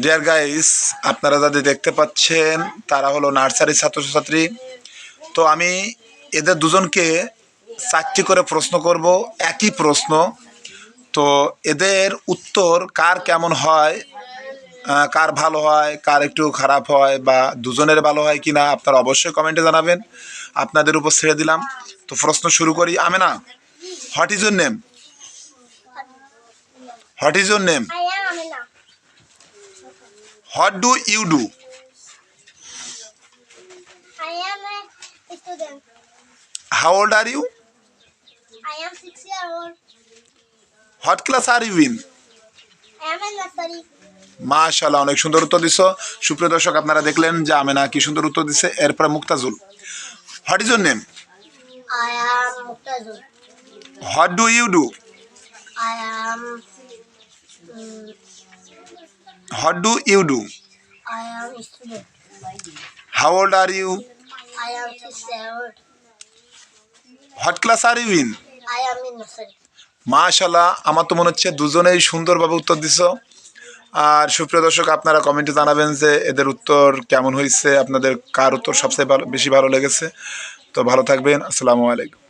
Deer guys আপনারা যাদের দেখতে পাচ্ছেন, তারা হলো নার্সারির ছাত্রছাত্রী। তো আমি এদের দুজনকে চারটি করে প্রশ্ন করব, একই প্রশ্ন। তো এদের উত্তর কার কেমন হয় কার ভালো হয়, কার একটু খারাপ হয় বা দুজনের ভালো হয় কি না আপনারা অবশ্যই কমেন্টে জানাবেন। আপনাদের উপর ছেড়ে দিলাম। তো প্রশ্ন শুরু করি। আমি না what is your name what is your name. What do you do I am a student. I am year old. What class are you in I am in nursery. মাশাল্লাহ অনেক সুন্দর উত্তর দিছ সুপ্রিয় দর্শক আপনারা দেখলেন যে আমেনা কি সুন্দর উত্তর দিছে এরপরে Muktazul what is your name I am Muktazul. What do you do I am. mm, what do you do I am a student. How old are you I am six year old. What class are you in I am in. মাশাল্লাহ আমার তো মনে হচ্ছে দুজনেই সুন্দরভাবে উত্তর দিছ আর সুপ্রিয় দর্শক আপনারা কমেন্টে জানাবেন যে এদের উত্তর কেমন হয়েছে আপনাদের কার উত্তর সবচেয়ে বেশি ভালো লেগেছে তো ভালো থাকবেন আসসালামু আলাইকুম